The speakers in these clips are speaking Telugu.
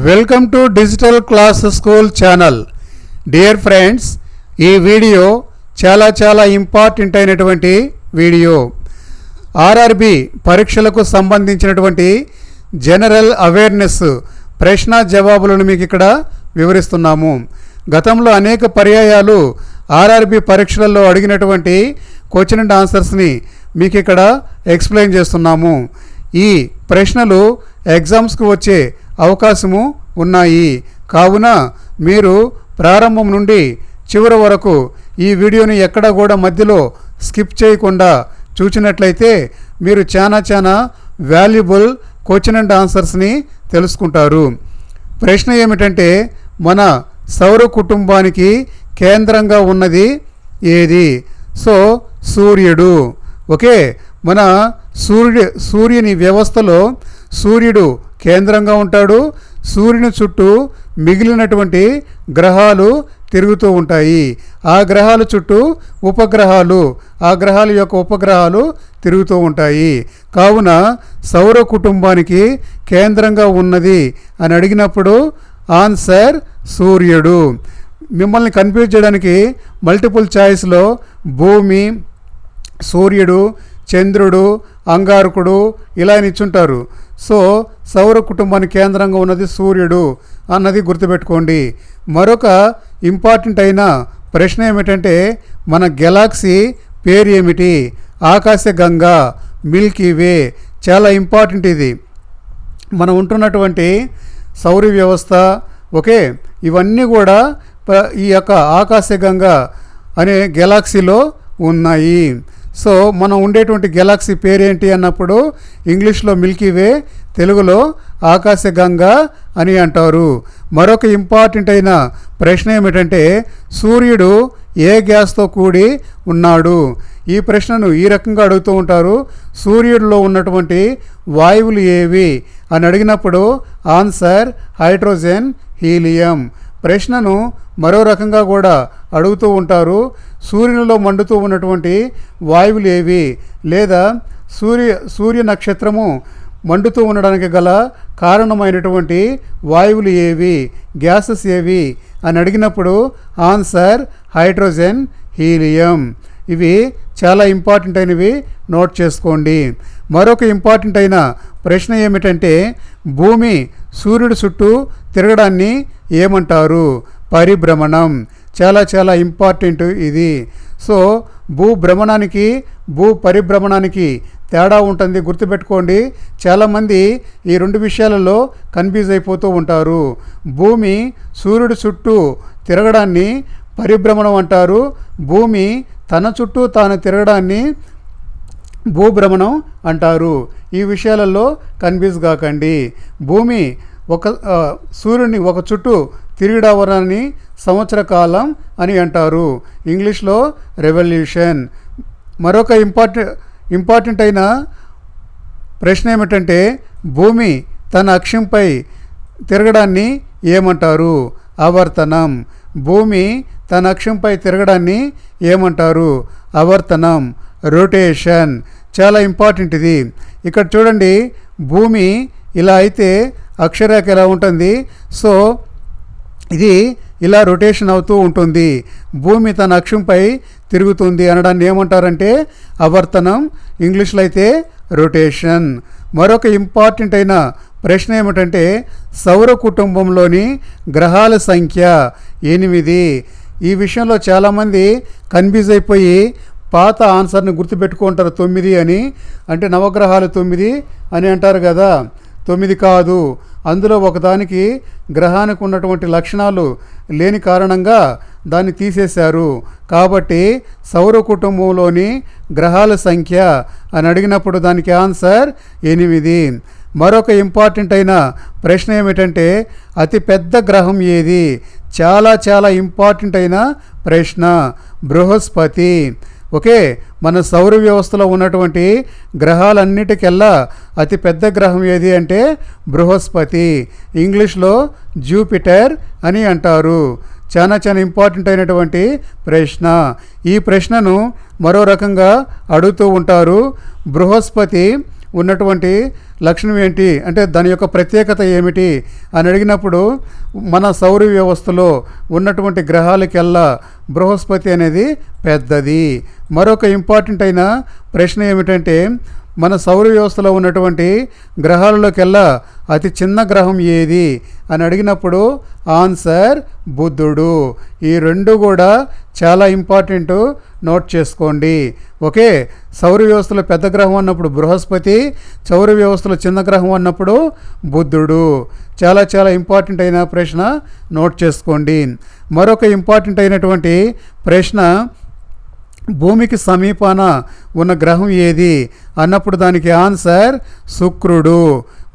Welcome to digital class school channel. Dear friends ఈ వీడియో చాలా చాలా ఇంపార్టెంట్ అయినటువంటి వీడియో. ఆర్ఆర్బి పరీక్షలకు సంబంధించినటువంటి జనరల్ అవేర్నెస్ ప్రశ్న జవాబులను మీకు ఇక్కడ వివరిస్తున్నాము. గతంలో అనేక పర్యాయాలు ఆర్ఆర్బి పరీక్షలలో అడిగినటువంటి క్వశ్చన్ అండ్ ఆన్సర్స్ని మీకు ఇక్కడ ఎక్స్ప్లెయిన్ చేస్తున్నాము. ఈ ప్రశ్నలు ఎగ్జామ్స్కి వచ్చే అవకాశము ఉన్నాయి. కావున మీరు ప్రారంభం నుండి చివరి వరకు ఈ వీడియోని ఎక్కడ కూడా మధ్యలో స్కిప్ చేయకుండా చూసినట్లయితే మీరు చాలా చాలా వాల్యుబుల్ క్వశ్చన్ అండ్ ఆన్సర్స్ని తెలుసుకుంటారు. ప్రశ్న ఏమిటంటే మన సౌర కుటుంబానికి కేంద్రంగా ఉన్నది ఏది? సో సూర్యుడు. ఓకే మన సూర్యుడు సూర్యుని వ్యవస్థలో సూర్యుడు కేంద్రంగా ఉంటాడు. సూర్యుని చుట్టూ మిగిలినటువంటి గ్రహాలు తిరుగుతూ ఉంటాయి. ఆ గ్రహాల చుట్టూ ఉపగ్రహాలు ఆ గ్రహాల యొక్క ఉపగ్రహాలు తిరుగుతూ ఉంటాయి. కావున సౌర కుటుంబానికి కేంద్రంగా ఉన్నది అని అడిగినప్పుడు ఆన్సర్ సూర్యుడు. మిమ్మల్ని కన్ఫ్యూజ్ చేయడానికి మల్టిపుల్ చాయిస్లో భూమి సూర్యుడు చంద్రుడు అంగారకుడు ఇలా అని సో సౌర కుటుంబానికి కేంద్రంగా ఉన్నది సూర్యుడు అన్నది గుర్తుపెట్టుకోండి. మరొక ఇంపార్టెంట్ అయిన ప్రశ్న ఏమిటంటే మన గెలాక్సీ పేరు ఏమిటి? ఆకాశ గంగ మిల్కీ వే చాలా ఇంపార్టెంట్ ఇది. మనం ఉంటున్నటువంటి సౌర వ్యవస్థ ఓకే ఇవన్నీ కూడా ఈ యొక్క ఆకాశగంగా అనే గెలాక్సీలో ఉన్నాయి. సో మనం ఉండేటువంటి గెలాక్సీ పేరేంటి అన్నప్పుడు ఇంగ్లీష్లో మిల్కీ వే తెలుగులో ఆకాశగంగా అని అంటారు. మరొక ఇంపార్టెంట్ అయిన ప్రశ్న ఏమిటంటే సూర్యుడు ఏ గ్యాస్తో కూడి ఉన్నాడు? ఈ ప్రశ్నను ఈ రకంగా అడుగుతూ ఉంటారు. సూర్యుడిలో ఉన్నటువంటి వాయువులు ఏవి? అని అడిగినప్పుడు ఆన్సర్ హైడ్రోజన్ హీలియం. ప్రశ్నను మరో రకంగా కూడా అడుగుతూ ఉంటారు సూర్యునిలో మండుతూ ఉన్నటువంటి వాయువులు ఏవి? లేదా సూర్య సూర్య నక్షత్రము మండుతూ ఉండడానికి గల కారణమైనటువంటి వాయువులు ఏవి? గ్యాసెస్ ఏవి? అని అడిగినప్పుడు ఆన్సర్ హైడ్రోజన్ హీలియం. ఇవి చాలా ఇంపార్టెంట్ అయినవి నోట్ చేసుకోండి. మరొక ఇంపార్టెంట్ అయిన ప్రశ్న ఏమిటంటే భూమి సూర్యుడి చుట్టూ తిరగడాన్ని ఏమంటారు? పరిభ్రమణం. చాలా చాలా ఇంపార్టెంట్ ఇది. సో భూభ్రమణానికి భూ పరిభ్రమణానికి తేడా ఉంటుంది. గుర్తుపెట్టుకోండి చాలామంది ఈ రెండు విషయాలలో కన్ఫ్యూజ్ అయిపోతూ ఉంటారు. భూమి సూర్యుడి చుట్టూ తిరగడాన్ని పరిభ్రమణం అంటారు. భూమి తన చుట్టూ తాను తిరగడాన్ని భూభ్రమణం అంటారు. ఈ విషయాలలో కన్ఫ్యూజ్ కాకండి. భూమి ఒక సూర్యుని ఒక చుట్టూ తిరిగిడవరాన్ని సంవత్సర కాలం అని అంటారు. ఇంగ్లీష్లో రెవల్యూషన్. మరొక ఇంపార్టెంట్ ఇంపార్టెంట్ అయిన ప్రశ్న ఏమిటంటే భూమి తన అక్షంపై తిరగడాన్ని ఏమంటారు? ఆవర్తనం. భూమి తన అక్షంపై తిరగడాన్ని ఏమంటారు? ఆవర్తనం. రొటేషన్. చాలా ఇంపార్టెంట్ ఇది. ఇక్కడ చూడండి భూమి ఇలా అయితే అక్షరేఖ ఎలా ఉంటుంది? సో ఇది ఇలా రొటేషన్ అవుతూ ఉంటుంది. భూమి తన అక్షంపై తిరుగుతుంది అనడాన్ని ఏమంటారంటే అవర్తనం ఇంగ్లీష్లో అయితే రొటేషన్ మరొక ఇంపార్టెంట్ అయిన ప్రశ్న ఏమిటంటే సౌర కుటుంబంలోని గ్రహాల సంఖ్య ఎనిమిది. ఈ విషయంలో చాలామంది కన్ఫ్యూజ్ అయిపోయి పాత ఆన్సర్ని గుర్తుపెట్టుకుంటారు తొమ్మిది అని. అంటే నవగ్రహాలు తొమ్మిది అని అంటారు కదా. తొమ్మిది కాదు. అందులో ఒకదానికి గ్రహానికి ఉన్నటువంటి లక్షణాలు లేని కారణంగా దాన్ని తీసేశారు. కాబట్టి సౌర కుటుంబంలోని గ్రహాల సంఖ్య అని అడిగినప్పుడు దానికి ఆన్సర్ ఎనిమిది. మరొక ఇంపార్టెంట్ అయిన ప్రశ్న ఏమిటంటే అతి పెద్ద గ్రహం ఏది? చాలా చాలా ఇంపార్టెంట్ అయిన ప్రశ్న బృహస్పతి. ఓకే మన సౌర వ్యవస్థలో ఉన్నటువంటి గ్రహాలన్నిటికెల్లా అతి పెద్ద గ్రహం ఏది అంటే బృహస్పతి. ఇంగ్లీష్లో జూపిటర్ అని అంటారు. చాలా చాలా ఇంపార్టెంట్ అయినటువంటి ప్రశ్న. ఈ ప్రశ్నను మరో రకంగా అడుగుతూ ఉంటారు. బృహస్పతి ఉన్నటువంటి లక్షణం ఏంటి? అంటే దాని యొక్క ప్రత్యేకత ఏమిటి? అని అడిగినప్పుడు మన సౌర వ్యవస్థలో ఉన్నటువంటి గ్రహాలకెల్లా బృహస్పతి అనేది పెద్దది. మరొక ఇంపార్టెంట్ అయిన ప్రశ్న ఏమిటంటే మన సౌర వ్యవస్థలో ఉన్నటువంటి గ్రహాలలోకెల్లా అతి చిన్న గ్రహం ఏది? అని అడిగినప్పుడు ఆన్సర్ బుద్ధుడు ఈ రెండు కూడా చాలా ఇంపార్టెంట్. నోట్ చేసుకోండి. ఓకే సౌర వ్యవస్థలో పెద్ద గ్రహం అన్నప్పుడు బృహస్పతి సౌర వ్యవస్థలో చిన్న గ్రహం అన్నప్పుడు బుద్ధుడు చాలా చాలా ఇంపార్టెంట్ అయిన ప్రశ్న నోట్ చేసుకోండి. మరొక ఇంపార్టెంట్ అయినటువంటి ప్రశ్న భూమికి సమీపాన ఉన్న గ్రహం ఏది? అన్నప్పుడు దానికి ఆన్సర్ శుక్రుడు.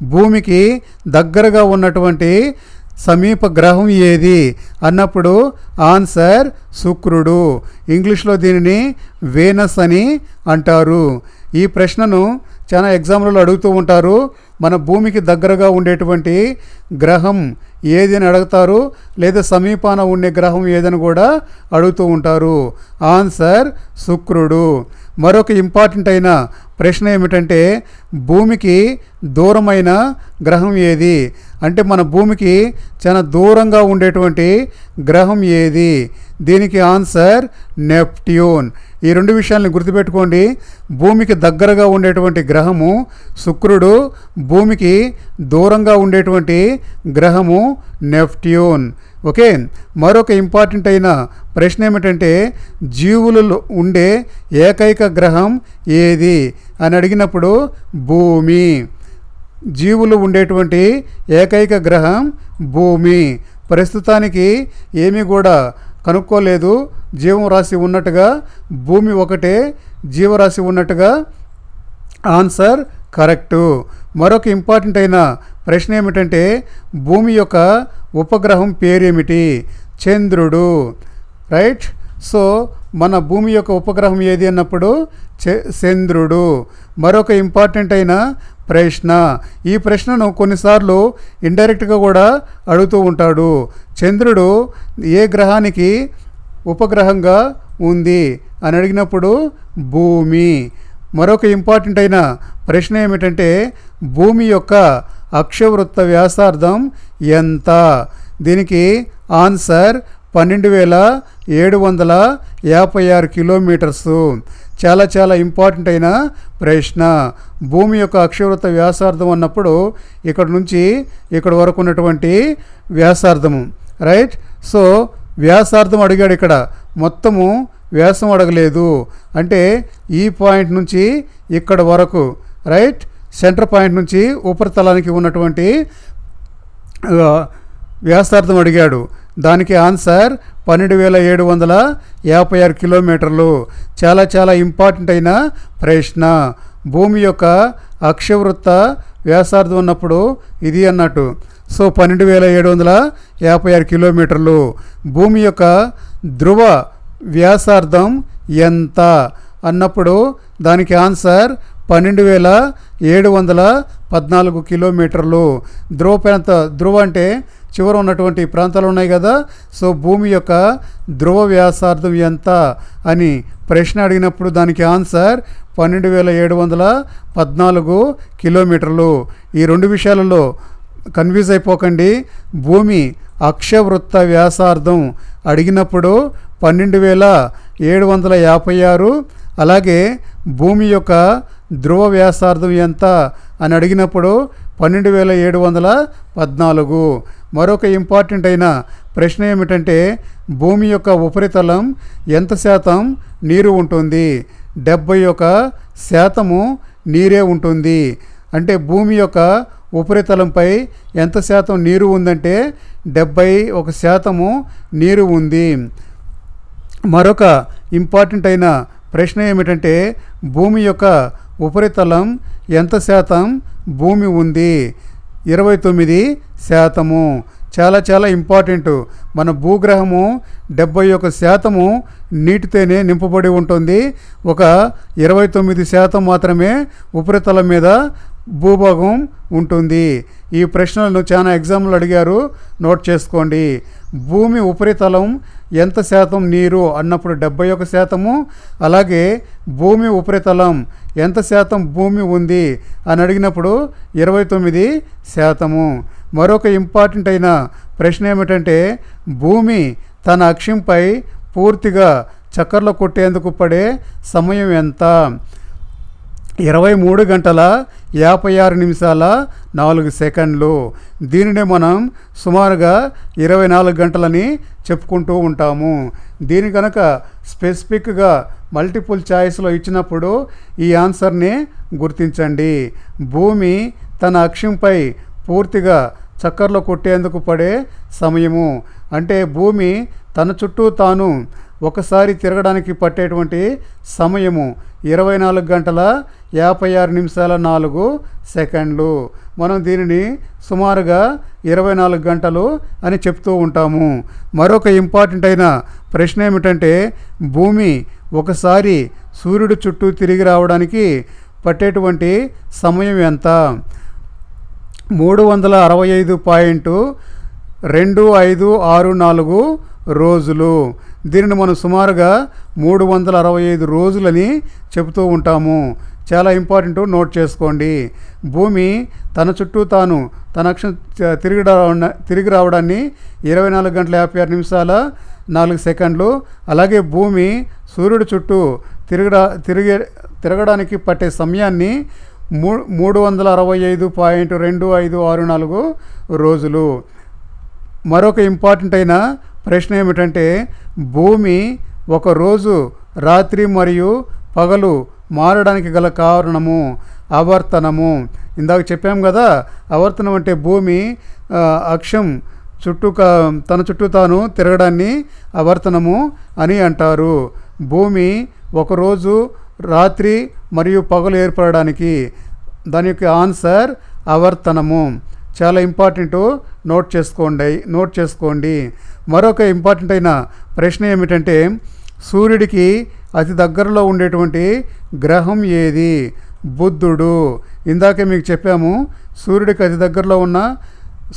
భూమికి దగ్గరగా ఉన్నటువంటి సమీప గ్రహం ఏది? అన్నప్పుడు ఆన్సర్ శుక్రుడు. ఇంగ్లీష్లో దీనిని వేనస్ అని అంటారు. ఈ ప్రశ్నను చాలా ఎగ్జామ్లలో అడుగుతూ ఉంటారు. మన భూమికి దగ్గరగా ఉండేటువంటి గ్రహం ఏది అని అడుగుతారు? లేదా సమీపాన ఉండే గ్రహం ఏదని కూడా అడుగుతూ ఉంటారు. ఆన్సర్ శుక్రుడు. మరొక ఇంపార్టెంట్ అయిన ప్రశ్న ఏమిటంటే భూమికి దూరమైన గ్రహం ఏది? అంటే మన భూమికి చాలా దూరంగా ఉండేటువంటి గ్రహం ఏది? దీనికి ఆన్సర్ నెప్ట్యూన్. ఈ రెండు విషయాలను గుర్తుపెట్టుకోండి. భూమికి దగ్గరగా ఉండేటువంటి గ్రహము శుక్రుడు భూమికి దూరంగా ఉండేటువంటి గ్రహము నెప్ట్యూన్. ఓకే మరొక ఇంపార్టెంట్ అయిన ప్రశ్న ఏమిటంటే జీవులలో ఉండే ఏకైక గ్రహం ఏది? అని అడిగినప్పుడు భూమి. జీవులు ఉండేటువంటి ఏకైక గ్రహం భూమి. ప్రస్తుతానికి ఏమీ కూడా కనుక్కోలేదు. జీవరాశి ఉన్నట్టుగా భూమి ఒకటే జీవరాశి ఉన్నట్టుగా ఆన్సర్ కరెక్టు. మరొక ఇంపార్టెంట్ అయిన ప్రశ్న ఏమిటంటే భూమి యొక్క ఉపగ్రహం పేరేమిటి? చంద్రుడు. రైట్? సో మన భూమి యొక్క ఉపగ్రహం ఏది అన్నప్పుడు? చ- చంద్రుడు. మరొక ఇంపార్టెంట్ అయిన ప్రశ్న. ఈ ప్రశ్నను కొన్నిసార్లు ఇండైరెక్ట్గా కూడా అడుగుతూ ఉంటాడు. చంద్రుడు ఏ గ్రహానికి ఉపగ్రహంగా ఉంది అని అడిగినప్పుడు భూమి. మరొక ఇంపార్టెంట్ అయిన ప్రశ్న ఏమిటంటే భూమి యొక్క అక్షవృత్త వ్యాసార్థం ఎంత? దీనికి ఆన్సర్ పన్నెండు వేల ఏడు వందల యాభై ఆరు కిలోమీటర్సు. చాలా చాలా ఇంపార్టెంట్ అయిన ప్రశ్న. భూమి యొక్క అక్షవృత్త వ్యాసార్థం అన్నప్పుడు ఇక్కడ నుంచి ఇక్కడ వరకు ఉన్నటువంటి వ్యాసార్థము. రైట్? సో వ్యాసార్థం అడిగాడు ఇక్కడ. మొత్తము వ్యాసం అడగలేదు. అంటే ఈ పాయింట్ నుంచి ఇక్కడ వరకు. రైట్? సెంటర్ పాయింట్ నుంచి ఉపరితలానికి ఉన్నటువంటి వ్యాసార్థం అడిగాడు. దానికి ఆన్సర్ పన్నెండు వేల ఏడు వందల యాభై ఆరు కిలోమీటర్లు. చాలా చాలా ఇంపార్టెంట్ అయిన ప్రశ్న. భూమి యొక్క అక్షవృత్త వ్యాసార్థం ఉన్నప్పుడు ఇది అన్నట్టు. సో పన్నెండు వేల ఏడు వందల యాభై ఆరు కిలోమీటర్లు. భూమి యొక్క ధ్రువ వ్యాసార్థం ఎంత? అన్నప్పుడు దానికి ఆన్సర్ పన్నెండు వేల ఏడు వందల పద్నాలుగు కిలోమీటర్లు. ధ్రువ ప్రాంత ధ్రువ అంటే చివర ఉన్నటువంటి ప్రాంతాలు ఉన్నాయి కదా. సో భూమి యొక్క ధ్రువ వ్యాసార్థం ఎంత అని ప్రశ్న అడిగినప్పుడు దానికి ఆన్సర్ పన్నెండు వేల ఏడు వందల పద్నాలుగు కిలోమీటర్లు. ఈ రెండు విషయాలలో కన్ఫ్యూజ్ అయిపోకండి. భూమి అక్షవృత్త వ్యాసార్థం అడిగినప్పుడు పన్నెండు వేల ఏడు వందల యాభై ఆరు. అలాగే భూమి యొక్క ధ్రువ వ్యాసార్థం ఎంత అని అడిగినప్పుడు పన్నెండు వేల ఏడు వందల పద్నాలుగు. మరొక ఇంపార్టెంట్ అయిన ప్రశ్న ఏమిటంటే భూమి యొక్క ఉపరితలం ఎంత శాతం నీరు ఉంటుంది? డెబ్బై ఒక శాతము నీరే ఉంటుంది. అంటే భూమి యొక్క ఉపరితలంపై ఎంత శాతం నీరు ఉందంటే డెబ్బై ఒక శాతము నీరు ఉంది. మరొక ఇంపార్టెంట్ అయిన ప్రశ్న ఏమిటంటే భూమి యొక్క ఉపరితలం ఎంత శాతం భూమి ఉంది? ఇరవై తొమ్మిది శాతము. చాలా చాలా ఇంపార్టెంట్. మన భూగ్రహము డెబ్బై ఒక శాతము నీటితోనే నింపబడి ఉంటుంది. ఒక ఇరవై తొమ్మిది శాతం మాత్రమే ఉపరితలం మీద భూభాగం ఉంటుంది. ఈ ప్రశ్నలను చాలా ఎగ్జామ్లు అడిగారు. నోట్ చేసుకోండి. భూమి ఉపరితలం ఎంత శాతం నీరు అన్నప్పుడు డెబ్బై ఒక శాతము. అలాగే భూమి ఉపరితలం ఎంత శాతం భూమి ఉంది అని అడిగినప్పుడు ఇరవై తొమ్మిది శాతము. మరొక ఇంపార్టెంట్ అయిన ప్రశ్న ఏమిటంటే భూమి తన అక్షంపై పూర్తిగా చక్కర్లు కొట్టేందుకు పడే సమయం ఎంత? ఇరవై మూడు గంటల యాభై ఆరు నిమిషాల నాలుగు సెకండ్లు. దీనినే మనం సుమారుగా ఇరవై నాలుగు గంటలని చెప్పుకుంటూ ఉంటాము. దీని కనుక స్పెసిఫిక్గా మల్టిపుల్ ఛాయిస్లో ఇచ్చినప్పుడు ఈ ఆన్సర్ని గుర్తించండి. భూమి తన అక్షంపై పూర్తిగా చక్కర్లో కొట్టేందుకు పడే సమయము. అంటే భూమి తన చుట్టూ తాను ఒకసారి తిరగడానికి పట్టేటువంటి సమయము ఇరవై నాలుగు గంటల యాభై ఆరు నిమిషాల నాలుగు సెకండ్లు. మనం దీనిని సుమారుగా ఇరవై నాలుగు గంటలు అని చెప్తూ ఉంటాము. మరొక ఇంపార్టెంట్ అయిన ప్రశ్న ఏమిటంటే భూమి ఒకసారి సూర్యుడు చుట్టూ తిరిగి రావడానికి పట్టేటువంటి సమయం ఎంత? మూడు వందల అరవై ఐదు పాయింట్ రెండు ఐదు ఆరు నాలుగు రోజులు. దీనిని మనం సుమారుగా మూడు వందల అరవై ఐదు రోజులని చెబుతూ ఉంటాము. చాలా ఇంపార్టెంట్ నోట్ చేసుకోండి. భూమి తన చుట్టూ తాను తన అక్షం తిరిగి తిరిగి రావడాన్ని ఇరవై నాలుగు గంటల యాభై ఆరు నిమిషాల నాలుగు సెకండ్లు అలాగే భూమి సూర్యుడి చుట్టూ తిరిగి తిరిగే తిరగడానికి పట్టే సమయాన్ని మూ మూడు వందల అరవై ఐదు పాయింట్ రెండు ఐదు ఆరు నాలుగు రోజులు. మరొక ఇంపార్టెంట్ అయిన ప్రశ్న ఏమిటంటే భూమి ఒకరోజు రాత్రి మరియు పగలు మారడానికి గల కారణము ఆవర్తనము. ఇందాక చెప్పాం కదా ఆవర్తనం అంటే భూమి అక్షం చుట్టూ తన చుట్టూ తాను తిరగడాన్ని ఆవర్తనము అని అంటారు. భూమి ఒకరోజు రాత్రి మరియు పగలు ఏర్పడడానికి. దాని యొక్క ఆన్సర్ ఆవర్తనము. చాలా ఇంపార్టెంట్ నోట్ చేసుకోండి నోట్ చేసుకోండి. మరొక ఇంపార్టెంట్ అయిన ప్రశ్న ఏమిటంటే సూర్యుడికి అతి దగ్గరలో ఉండేటువంటి గ్రహం ఏది? బుద్ధుడు. ఇందాకే మీకు చెప్పాము సూర్యుడికి అతి దగ్గరలో ఉన్న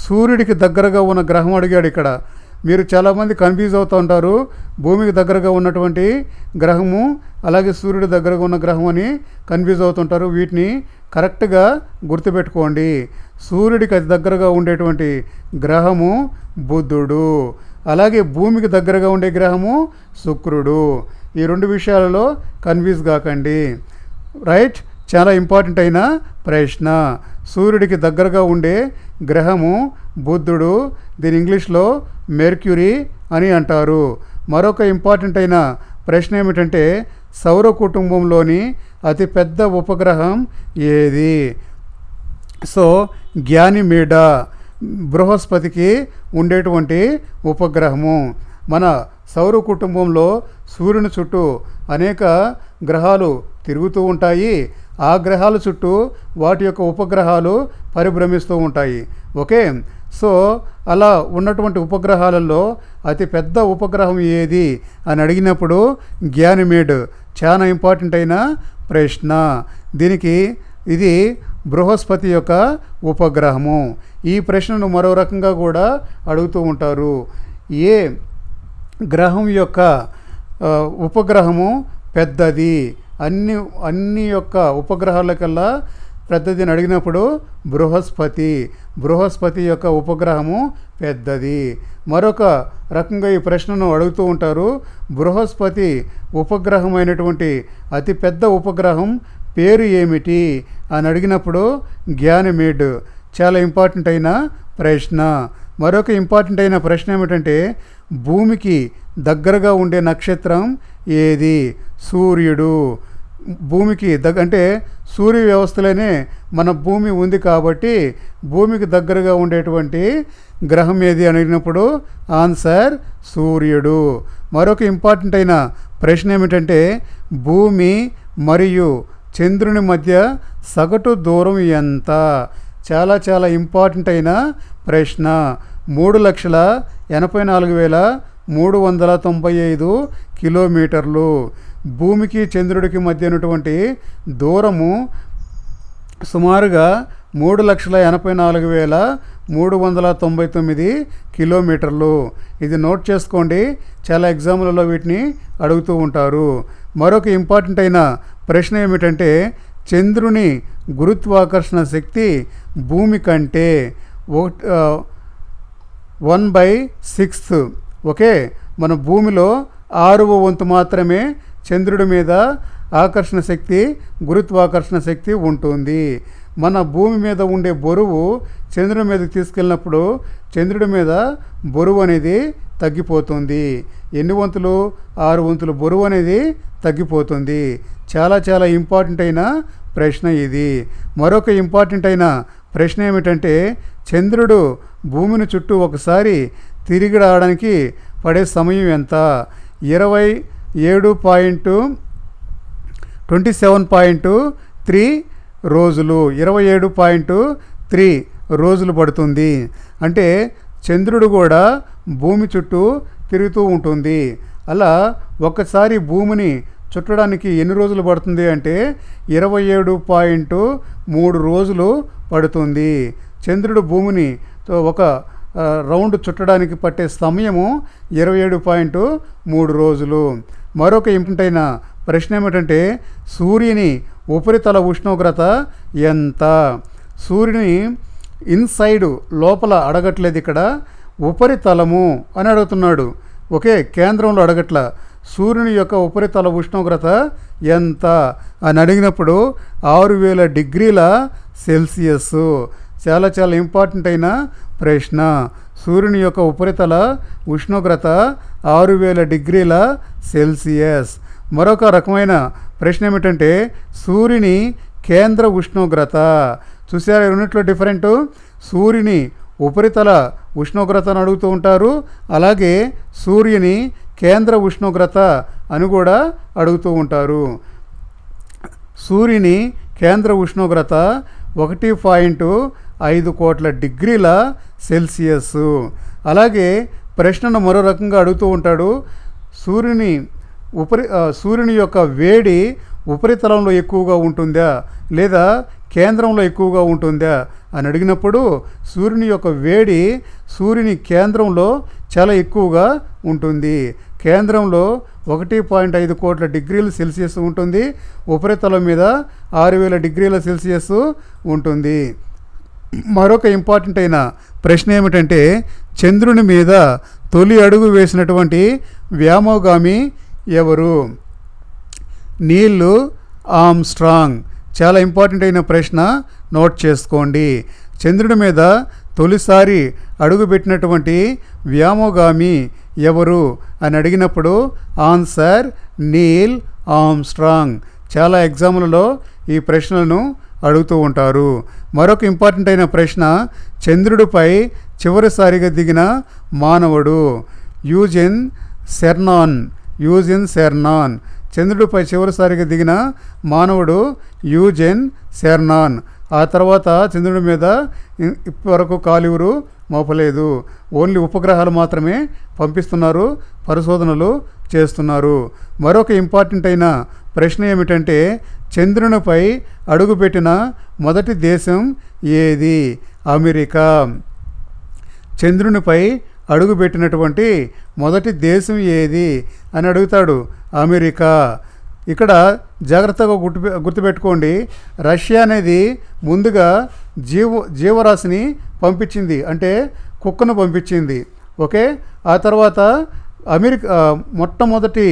సూర్యుడికి దగ్గరగా ఉన్న గ్రహం అడిగాడు ఇక్కడ. మీరు చాలామంది కన్ఫ్యూజ్ అవుతూ ఉంటారు భూమికి దగ్గరగా ఉన్నటువంటి గ్రహము అలాగే సూర్యుడి దగ్గరగా ఉన్న గ్రహం అని కన్ఫ్యూజ్ అవుతుంటారు వీటిని కరెక్ట్గా గుర్తుపెట్టుకోండి. సూర్యుడికి అతి దగ్గరగా ఉండేటువంటి గ్రహము బుద్ధుడు. అలాగే భూమికి దగ్గరగా ఉండే గ్రహము శుక్రుడు. ఈ రెండు విషయాలలో కన్ఫ్యూజ్ కాకండి. రైట్? చాలా ఇంపార్టెంట్ అయిన ప్రశ్న. సూర్యుడికి దగ్గరగా ఉండే గ్రహము బుద్ధుడు దీని ఇంగ్లీష్లో మెర్క్యూరీ అని అంటారు. మరొక ఇంపార్టెంట్ అయిన ప్రశ్న ఏమిటంటే సౌర కుటుంబంలోని అతిపెద్ద ఉపగ్రహం ఏది? So Ganymede. బృహస్పతికి ఉండేటువంటి ఉపగ్రహము. మన సౌర కుటుంబంలో సూర్యుని చుట్టూ అనేక గ్రహాలు తిరుగుతూ ఉంటాయి. ఆ గ్రహాల చుట్టూ వాటి యొక్క ఉపగ్రహాలు పరిభ్రమిస్తూ ఉంటాయి. ఓకే? సో అలా ఉన్నటువంటి ఉపగ్రహాలలో అతి పెద్ద ఉపగ్రహం ఏది అని అడిగినప్పుడు గ్యానిమేడ్ చాలా ఇంపార్టెంట్ అయిన ప్రశ్న. దీనికి ఇది బృహస్పతి యొక్క ఉపగ్రహము. ఈ ప్రశ్నను మరో రకంగా కూడా అడుగుతూ ఉంటారు. ఏ గ్రహం యొక్క ఉపగ్రహము పెద్దది? అన్ని అన్ని యొక్క ఉపగ్రహాలకల్లా పెద్దది అడిగినప్పుడు బృహస్పతి బృహస్పతి యొక్క ఉపగ్రహము పెద్దది. మరొక రకంగా ఈ ప్రశ్నను అడుగుతూ ఉంటారు. బృహస్పతి ఉపగ్రహమైనటువంటి అతిపెద్ద ఉపగ్రహం పేరు ఏమిటి అని అడిగినప్పుడు జ్ఞానమేడ్. చాలా ఇంపార్టెంట్ అయిన ప్రశ్న. మరొక ఇంపార్టెంట్ అయిన ప్రశ్న ఏమిటంటే భూమికి దగ్గరగా ఉండే నక్షత్రం ఏది? సూర్యుడు. భూమికి దగ్గ అంటే సూర్య వ్యవస్థలోనే మన భూమి ఉంది కాబట్టి భూమికి దగ్గరగా ఉండేటువంటి గ్రహం ఏది అని అడిగినప్పుడు ఆన్సర్ సూర్యుడు. మరొక ఇంపార్టెంట్ అయిన ప్రశ్న ఏమిటంటే భూమి మరియు చంద్రుని మధ్య సగటు దూరం ఎంత? చాలా చాలా ఇంపార్టెంట్ అయిన ప్రశ్న. మూడు లక్షల ఎనభై నాలుగు వేల మూడు వందల తొంభై ఐదు కిలోమీటర్లు. భూమికి చంద్రుడికి మధ్య ఉన్నటువంటి దూరము సుమారుగా మూడు లక్షల ఎనభై నాలుగు వేల మూడు వందల తొంభై తొమ్మిది కిలోమీటర్లు. ఇది నోట్ చేసుకోండి. చాలా ఎగ్జామ్లలో వీటిని అడుగుతూ ఉంటారు. మరొక ఇంపార్టెంట్ అయిన ప్రశ్న ఏమిటంటే చంద్రుని గురుత్వాకర్షణ శక్తి భూమి కంటే వన్ బై సిక్స్త్. ఓకే? మన భూమిలో ఆరవ వంతు మాత్రమే చంద్రుడి మీద ఆకర్షణ శక్తి గురుత్వాకర్షణ శక్తి ఉంటుంది. మన భూమి మీద ఉండే బరువు చంద్రుడి మీదకి తీసుకెళ్ళినప్పుడు చంద్రుడి మీద బరువు అనేది తగ్గిపోతుంది. ఎన్ని వంతులు? ఆరు వంతులు బరువు అనేది తగ్గిపోతుంది. చాలా చాలా ఇంపార్టెంట్ అయిన ప్రశ్న ఇది. మరొక ఇంపార్టెంట్ అయిన ప్రశ్న ఏమిటంటే చంద్రుడు భూమిని చుట్టూ ఒకసారి తిరిగి రావడానికి పడే సమయం ఎంత? ఇరవై ఏడు point twenty seven point three రోజులు. ఇరవై ఏడు పాయింట్ త్రీ రోజులు పడుతుంది. అంటే చంద్రుడు కూడా భూమి చుట్టూ తిరుగుతూ ఉంటుంది. అలా ఒక్కసారి భూమిని చుట్టడానికి ఎన్ని రోజులు పడుతుంది అంటే ఇరవై ఏడు పాయింట్ మూడు రోజులు పడుతుంది. చంద్రుడు భూమిని ఒక రౌండ్ చుట్టడానికి పట్టే సమయము ఇరవై ఏడు పాయింట్ మూడు రోజులు. మరొక ఇంపార్టెంట్ ప్రశ్న ఏమిటంటే సూర్యుని ఉపరితల ఉష్ణోగ్రత ఎంత? సూర్యుని ఇన్సైడ్ లోపల అడగట్లేదు ఇక్కడ ఉపరితలము అని అడుగుతున్నాడు. ఓకే కేంద్రంలో అడగట్ల సూర్యుని యొక్క ఉపరితల ఉష్ణోగ్రత ఎంత? అని అడిగినప్పుడు ఆరు వేల డిగ్రీల సెల్సియస్. చాలా చాలా ఇంపార్టెంట్ అయిన ప్రశ్న. సూర్యుని యొక్క ఉపరితల ఉష్ణోగ్రత ఆరు వేల డిగ్రీల సెల్సియస్. మరొక రకమైన ప్రశ్న ఏమిటంటే సూర్యుని కేంద్ర ఉష్ణోగ్రత. చూసారా రెండిట్లో డిఫరెంట్? సూర్యుని ఉపరితల ఉష్ణోగ్రతను అడుగుతూ ఉంటారు. అలాగే సూర్యుని కేంద్ర ఉష్ణోగ్రత అని కూడా అడుగుతూ ఉంటారు. సూర్యుని కేంద్ర ఉష్ణోగ్రత ఒకటి పాయింట్ ఐదు కోట్ల డిగ్రీల సెల్సియస్. అలాగే ప్రశ్నను మరో రకంగా అడుగుతూ ఉంటాడు. సూర్యుని ఉపరి సూర్యుని యొక్క వేడి ఉపరితలంలో ఎక్కువగా ఉంటుందా లేదా కేంద్రంలో ఎక్కువగా ఉంటుందా అని అడిగినప్పుడు సూర్యుని యొక్క వేడి సూర్యుని కేంద్రంలో చాలా ఎక్కువగా ఉంటుంది. కేంద్రంలో ఒకటి పాయింట్ ఐదు కోట్ల డిగ్రీల సెల్సియస్ ఉంటుంది. ఉపరితలం మీద ఆరు వేల డిగ్రీల సెల్సియస్ ఉంటుంది. మరొక ఇంపార్టెంట్ అయిన ప్రశ్న ఏమిటంటే చంద్రుని మీద తొలి అడుగు వేసినటువంటి వ్యామోగామి ఎవరు? నీళ్ళు ఆమ్స్ట్రాంగ్ చాలా ఇంపార్టెంట్ అయిన ప్రశ్న నోట్ చేసుకోండి. చంద్రుడి మీద తొలిసారి అడుగుపెట్టినటువంటి వ్యామోగామి ఎవరు అని అడిగినప్పుడు ఆన్సర్ నీల్ ఆమ్స్ట్రాంగ్ చాలా ఎగ్జామ్లలో ఈ ప్రశ్నలను అడుగుతూ ఉంటారు. మరొక ఇంపార్టెంట్ అయిన ప్రశ్న చంద్రుడిపై చివరిసారిగా దిగిన మానవుడు యూజిన్ సెర్నాన్. యూజిన్ సెర్నాన్. చంద్రుడిపై చివరిసారిగా దిగిన మానవుడు యూజెన్ సెర్నాన్. ఆ తర్వాత చంద్రుడి మీద ఇప్పటివరకు కాలివురు మోపలేదు. ఓన్లీ ఉపగ్రహాలు మాత్రమే పంపిస్తున్నారు పరిశోధనలు చేస్తున్నారు. మరొక ఇంపార్టెంట్ అయిన ప్రశ్న ఏమిటంటే చంద్రునిపై అడుగుపెట్టిన మొదటి దేశం ఏది? అమెరికా. చంద్రునిపై అడుగుపెట్టినటువంటి మొదటి దేశం ఏది అని అడుగుతాడు అమెరికా. ఇక్కడ జాగ్రత్తగా గుర్తు గుర్తుపెట్టుకోండి రష్యా అనేది ముందుగా జీవ జీవరాశిని పంపించింది అంటే కుక్కను పంపించింది. ఓకే? ఆ తర్వాత అమెరికా మొట్టమొదటి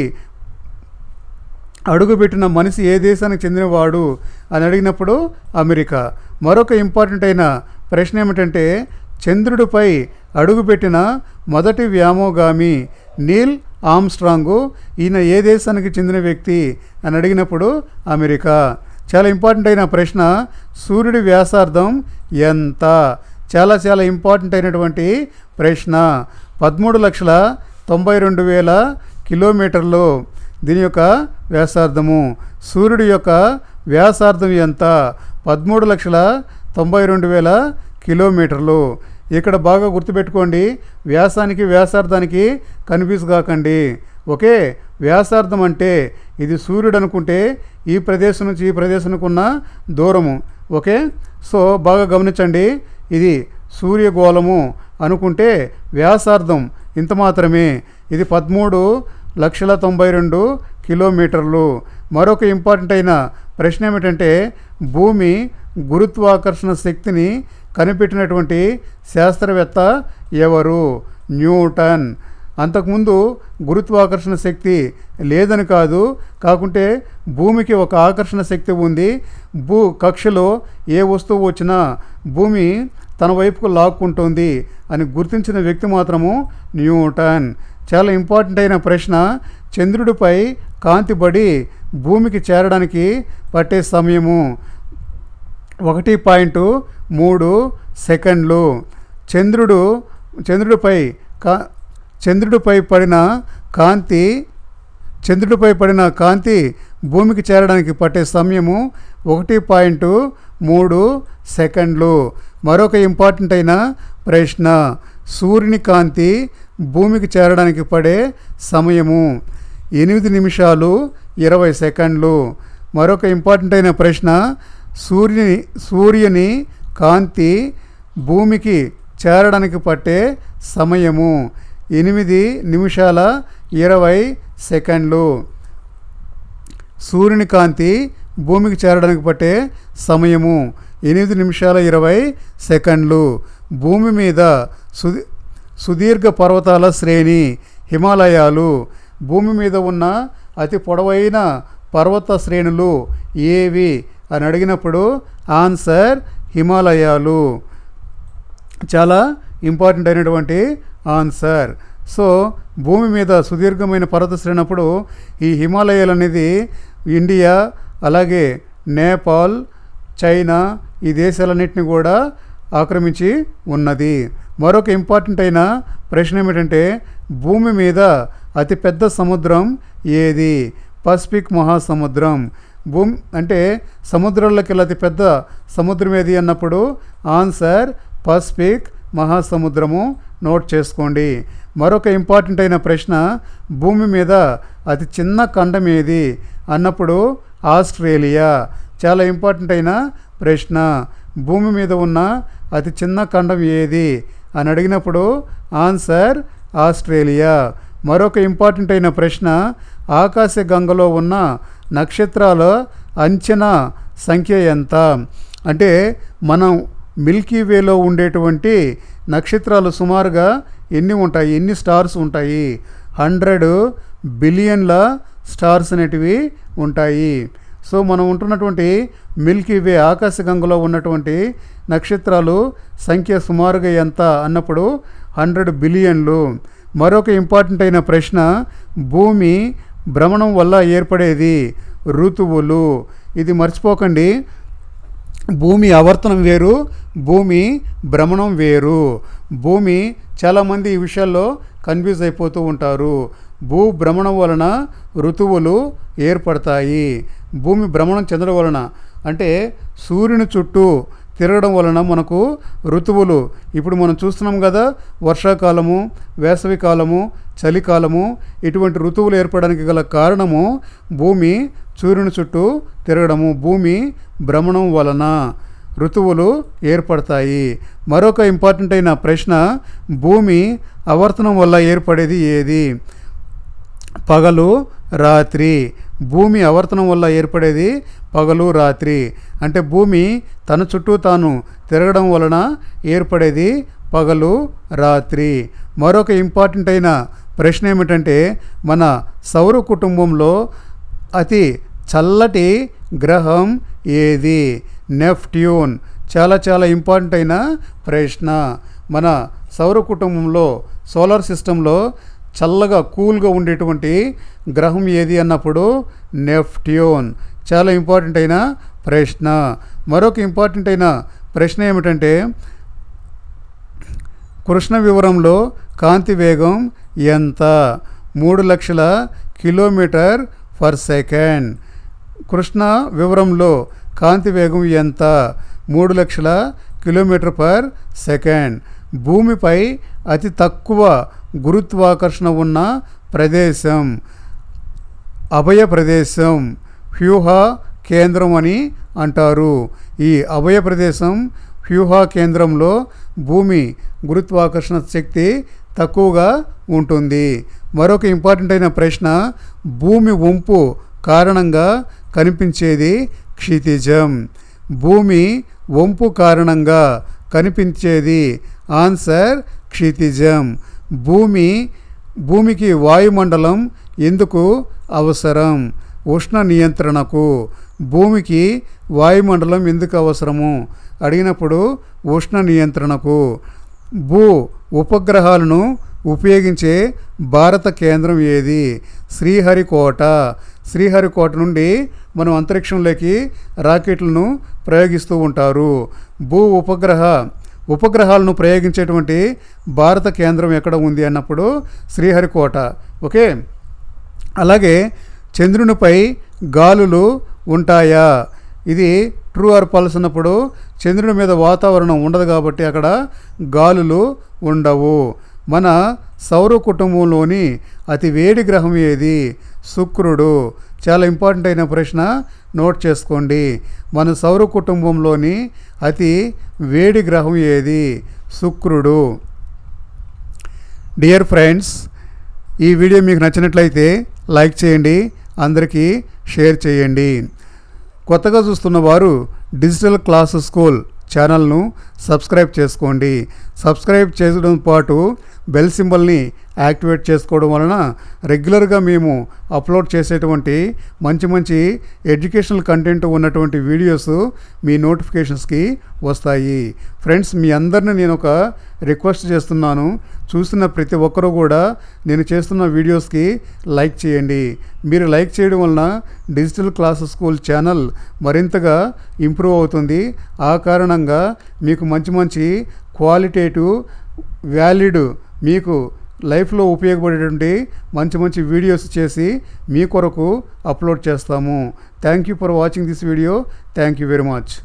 అడుగుపెట్టిన మనిషి ఏ దేశానికి చెందినవాడు అని అడిగినప్పుడు అమెరికా. మరొక ఇంపార్టెంట్ అయిన ప్రశ్న ఏమిటంటే చంద్రుడిపై అడుగుపెట్టిన మొదటి వ్యామోగామి నీల్ ఆమ్స్ట్రాంగు ఈయన ఏ దేశానికి చెందిన వ్యక్తి అని అడిగినప్పుడు అమెరికా. చాలా ఇంపార్టెంట్ అయిన ప్రశ్న సూర్యుడి వ్యాసార్థం ఎంత? చాలా చాలా ఇంపార్టెంట్ అయినటువంటి ప్రశ్న. పదమూడు లక్షల తొంభై రెండు వేల కిలోమీటర్లు దీని యొక్క వ్యాసార్థము. సూర్యుడి యొక్క వ్యాసార్థం ఎంత? పదమూడు లక్షల తొంభై రెండు వేల కిలోమీటర్లు. ఇక్కడ బాగా గుర్తుపెట్టుకోండి వ్యాసానికి వ్యాసార్థానికి కన్ఫ్యూజ్ కాకండి. ఓకే? వ్యాసార్థం అంటే ఇది సూర్యుడు అనుకుంటే ఈ ప్రదేశం నుంచి ఈ ప్రదేశానికి ఉన్న దూరము. ఓకే? సో బాగా గమనించండి. ఇది సూర్యగోళము అనుకుంటే వ్యాసార్థం ఇంత మాత్రమే. ఇది పదమూడు లక్షల తొంభై రెండు కిలోమీటర్లు. మరొక ఇంపార్టెంట్ అయిన ప్రశ్న ఏమిటంటే భూమి గురుత్వాకర్షణ శక్తిని కనిపెట్టినటువంటి శాస్త్రవేత్త ఎవరు? న్యూటన్. అంతకుముందు గురుత్వాకర్షణ శక్తి లేదని కాదు కాకుంటే భూమికి ఒక ఆకర్షణ శక్తి ఉంది. భూ కక్షలో ఏ వస్తువు వచ్చినా భూమి తన వైపుకు లాక్కుంటుంది అని గుర్తించిన వ్యక్తి మాత్రము న్యూటన్. చాలా ఇంపార్టెంట్ అయిన ప్రశ్న చంద్రుడిపై కాంతిబడి భూమికి చేరడానికి పట్టే సమయము. ఒకటి పాయింట్ మూడు సెకండ్లు. చంద్రుడు చంద్రుడిపై కా చంద్రుడిపై పడిన కాంతి చంద్రుడిపై పడిన కాంతి భూమికి చేరడానికి పట్టే సమయము ఒకటి పాయింట్ మూడు సెకండ్లు. మరొక ఇంపార్టెంట్ అయిన ప్రశ్న సూర్యుని కాంతి భూమికి చేరడానికి పడే సమయము ఎనిమిది నిమిషాలు ఇరవై సెకండ్లు. మరొక ఇంపార్టెంట్ అయిన ప్రశ్న సూర్యుని సూర్యుని కాంతి భూమికి చేరడానికి పట్టే సమయము. ఎనిమిది నిమిషాల ఇరవై సెకండ్లు. సూర్యుని కాంతి భూమికి చేరడానికి పట్టే సమయము. ఎనిమిది నిమిషాల ఇరవై సెకండ్లు. భూమి మీద సుదీ సుదీర్ఘ పర్వతాల శ్రేణి హిమాలయాలు. భూమి మీద ఉన్న అతి పొడవైన పర్వత శ్రేణులు ఏవి? అని అడిగినప్పుడు ఆన్సర్ హిమాలయాలు. చాలా ఇంపార్టెంట్ అయినటువంటి ఆన్సర్. సో భూమి మీద సుదీర్ఘమైన పర్వత శ్రేణప్పుడు ఈ హిమాలయాలు అనేది ఇండియా అలాగే నేపాల్ చైనా ఈ దేశాలన్నింటినీ కూడా ఆక్రమించి ఉన్నది. మరొక ఇంపార్టెంట్ అయిన ప్రశ్న ఏమిటంటే భూమి మీద అతిపెద్ద సముద్రం ఏది? పసిఫిక్ మహాసముద్రం. భూమి అంటే సముద్రంలోకి అతి పెద్ద సముద్రం ఏది అన్నప్పుడు ఆన్సర్ పసిఫిక్ మహాసముద్రము. నోట్ చేసుకోండి. మరొక ఇంపార్టెంట్ అయిన ప్రశ్న భూమి మీద అతి చిన్న ఖండం ఏది అన్నప్పుడు ఆస్ట్రేలియా. చాలా ఇంపార్టెంట్ అయిన ప్రశ్న భూమి మీద ఉన్న అతి చిన్న ఖండం ఏది అని అడిగినప్పుడు ఆన్సర్ ఆస్ట్రేలియా. మరొక ఇంపార్టెంట్ అయిన ప్రశ్న ఆకాశ గంగలో ఉన్న నక్షత్రాల అంచనా సంఖ్య ఎంత? అంటే మనం మిల్కీ వేలో ఉండేటువంటి నక్షత్రాలు సుమారుగా ఎన్ని ఉంటాయి? ఎన్ని స్టార్స్ ఉంటాయి? హండ్రెడ్ బిలియన్ల స్టార్స్ అనేటివి ఉంటాయి. సో మనం ఉంటున్నటువంటి మిల్కీ వే ఆకాశగంగలో ఉన్నటువంటి నక్షత్రాలు సంఖ్య సుమారుగా ఎంత అన్నప్పుడు హండ్రెడ్ బిలియన్లు. మరొక ఇంపార్టెంట్ అయిన ప్రశ్న భూమి భ్రమణం వల్ల ఏర్పడేది ఋతువులు. ఇది మర్చిపోకండి. భూమి ఆవర్తనం వేరు భూమి భ్రమణం వేరు. భూమి చాలామంది ఈ విషయాల్లో కన్ఫ్యూజ్ అయిపోతూ ఉంటారు. భూ భ్రమణం వలన ఋతువులు ఏర్పడతాయి. భూమి భ్రమణం చెందడం వలన అంటే సూర్యుని చుట్టూ తిరగడం వలన మనకు ఋతువులు. ఇప్పుడు మనం చూస్తున్నాం కదా వర్షాకాలము వేసవి కాలము చలికాలము ఇటువంటి ఋతువులు ఏర్పడడానికి గల కారణము భూమి సూర్యుని చుట్టూ తిరగడము భూమి భ్రమణం వలన ఋతువులు ఏర్పడతాయి. మరొక ఇంపార్టెంట్ అయిన ప్రశ్న భూమి ఆవర్తనం వల్ల ఏర్పడేది ఏది? పగలు రాత్రి. భూమి అవర్తనం వల్ల ఏర్పడేది పగలు రాత్రి. అంటే భూమి తన చుట్టూ తాను తిరగడం వలన ఏర్పడేది పగలు రాత్రి. మరొక ఇంపార్టెంట్ అయిన ప్రశ్న ఏమిటంటే మన సౌర కుటుంబంలో అతి చల్లటి గ్రహం ఏది? నెఫ్ట్యూన్ చాలా చాలా ఇంపార్టెంట్ అయిన ప్రశ్న. మన సౌర కుటుంబంలో సోలార్ సిస్టంలో చల్లగా కూల్గా ఉండేటువంటి గ్రహం ఏది అన్నప్పుడు నెఫ్ట్యూన్ చాలా ఇంపార్టెంట్ అయిన ప్రశ్న. మరొక ఇంపార్టెంట్ అయిన ప్రశ్న ఏమిటంటే కృష్ణ వివరంలో కాంతి వేగం ఎంత? మూడు లక్షల కిలోమీటర్ పర్ సెకండ్. కృష్ణ వివరంలో కాంతి వేగం ఎంత? మూడు లక్షల కిలోమీటర్ పర్ సెకండ్. భూమిపై అతి తక్కువ గురుత్వాకర్షణ ఉన్న ప్రదేశం అభయ ప్రదేశం వ్యూహ కేంద్రం అని అంటారు. ఈ అభయ ప్రదేశం వ్యూహ కేంద్రంలో భూమి గురుత్వాకర్షణ శక్తి తక్కువగా ఉంటుంది. మరొక ఇంపార్టెంట్ అయిన ప్రశ్న భూమి వంపు కారణంగా కనిపించేది క్షితిజం. భూమి వంపు కారణంగా కనిపించేది ఆన్సర్ క్షితిజం. భూమి భూమికి వాయుమండలం ఎందుకు అవసరం? ఉష్ణ నియంత్రణకు భూమికి వాయుమండలం ఎందుకు అవసరము? అడిగినప్పుడు ఉష్ణ నియంత్రణకు భూ ఉపగ్రహాలను ఉపయోగించే భారత కేంద్రం ఏది? శ్రీహరికోట. శ్రీహరికోట నుండి మనం అంతరిక్షంలోకి రాకెట్లను ప్రయోగిస్తూ ఉంటారు. భూ ఉపగ్రహ ఉపగ్రహాలను ప్రయోగించేటువంటి భారత కేంద్రం ఎక్కడ ఉంది అన్నప్పుడు శ్రీహరికోట. ఓకే? అలాగే చంద్రునిపై గాలులు ఉంటాయా? ఇది ట్రూ ఆర్ పల్స్ అన్నప్పుడు చంద్రుని మీద వాతావరణం ఉండదు కాబట్టి అక్కడ గాలులు ఉండవు. మన సౌర కుటుంబంలోని అతి వేడి గ్రహం ఏది? శుక్రుడు. చాలా ఇంపార్టెంట్ అయిన ప్రశ్న నోట్ చేసుకోండి. మన సౌర కుటుంబంలోని అతి వేడి గ్రహం ఏది? శుక్రుడు. డియర్ ఫ్రెండ్స్ ఈ వీడియో మీకు నచ్చినట్లయితే లైక్ చేయండి అందరికీ షేర్ చేయండి. కొత్తగా చూస్తున్న వారు డిజిటల్ క్లాస్ స్కూల్ ఛానల్ను సబ్స్క్రైబ్ చేసుకోండి. సబ్స్క్రైబ్ చేయడం పాటు బెల్ సింబల్ని యాక్టివేట్ చేసుకోవడం వలన రెగ్యులర్గా మేము అప్లోడ్ చేసేటువంటి మంచి మంచి ఎడ్యుకేషనల్ కంటెంట్ ఉన్నటువంటి వీడియోస్ మీ నోటిఫికేషన్స్కి వస్తాయి. ఫ్రెండ్స్ మీ అందరిని నేను ఒక రిక్వెస్ట్ చేస్తున్నాను. చూసిన ప్రతి ఒక్కరూ కూడా నేను చేస్తున్న వీడియోస్కి లైక్ చేయండి. మీరు లైక్ చేయడం వలన డిజిటల్ క్లాస్ స్కూల్ ఛానల్ మరింతగా ఇంప్రూవ్ అవుతుంది. ఆ కారణంగా మీకు మంచి మంచి క్వాలిటేటివ్ వ్యాలిడ్ మీకు లైఫ్లో ఉపయోగపడేటువంటి మంచి మంచి వీడియోస్ చేసి మీ కొరకు అప్లోడ్ చేస్తాము. Thank you for watching this video thank you very much